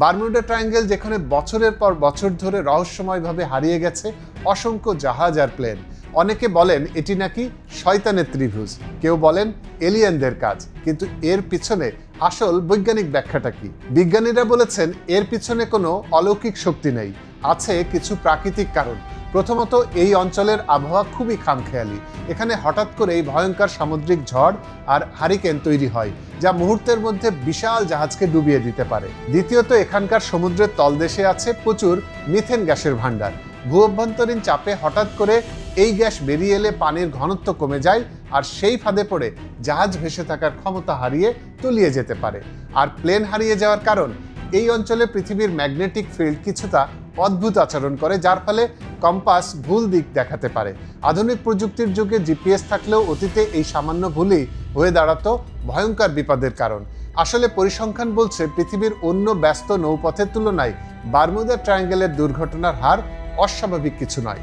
Bermuda triangle, যেখানে বছরের পর বছর ধরে রহস্যময়ভাবে হারিয়ে গেছে অসংখ্য জাহাজ আর প্লেন। অনেকে বলেন এটি নাকি শয়তানের ত্রিভুজ। কেউ বলেন এলিয়েনদের কাজ। কিন্তু এর পিছনে আসল বৈজ্ঞানিক ব্যাখ্যাটা কি? বিজ্ঞানীরা বলেছেন এর পিছনে কোনো অলৌকিক শক্তি নেই। আছে কিছু প্রাকৃতিক কারণ। প্রথমত এই অঞ্চলের আবহাওয়া খুবই খামখেয়ালি। এখানে হঠাৎ করে এই ভয়ঙ্কর সামুদ্রিক ঝড় আর হারিকেন তৈরি হয়, যা মুহূর্তের মধ্যে বিশাল জাহাজকে ডুবিয়ে দিতে পারে। দ্বিতীয়ত, এখানকার সমুদ্রের তলদেশে আছে প্রচুর মিথেন গ্যাসের ভাণ্ডার। ভূ অভ্যন্তরীণ চাপে হঠাৎ করে এই গ্যাস বেরিয়ে এলে পানির ঘনত্ব কমে যায় আর সেই ফাঁদে পড়ে জাহাজ ভেসে থাকার ক্ষমতা হারিয়ে তলিয়ে যেতে পারে। আর প্লেন হারিয়ে যাওয়ার কারণ, এই অঞ্চলে পৃথিবীর ম্যাগনেটিক ফিল্ড কিছুটা অদ্ভুত আচরণ করে, যার ফলে কম্পাস ভুল দিক দেখাতে পারে। আধুনিক প্রযুক্তির যুগে জিপিএস থাকলেও অতীতে এই সামান্য ভুলই হয়ে দাঁড়াতো ভয়ঙ্কর বিপদের কারণ। আসলে পরিসংখ্যান বলছে, পৃথিবীর অন্য ব্যস্ত নৌপথের তুলনায় বারমুদা ট্রায়াঙ্গেলের দুর্ঘটনার হার অস্বাভাবিক কিছু নয়।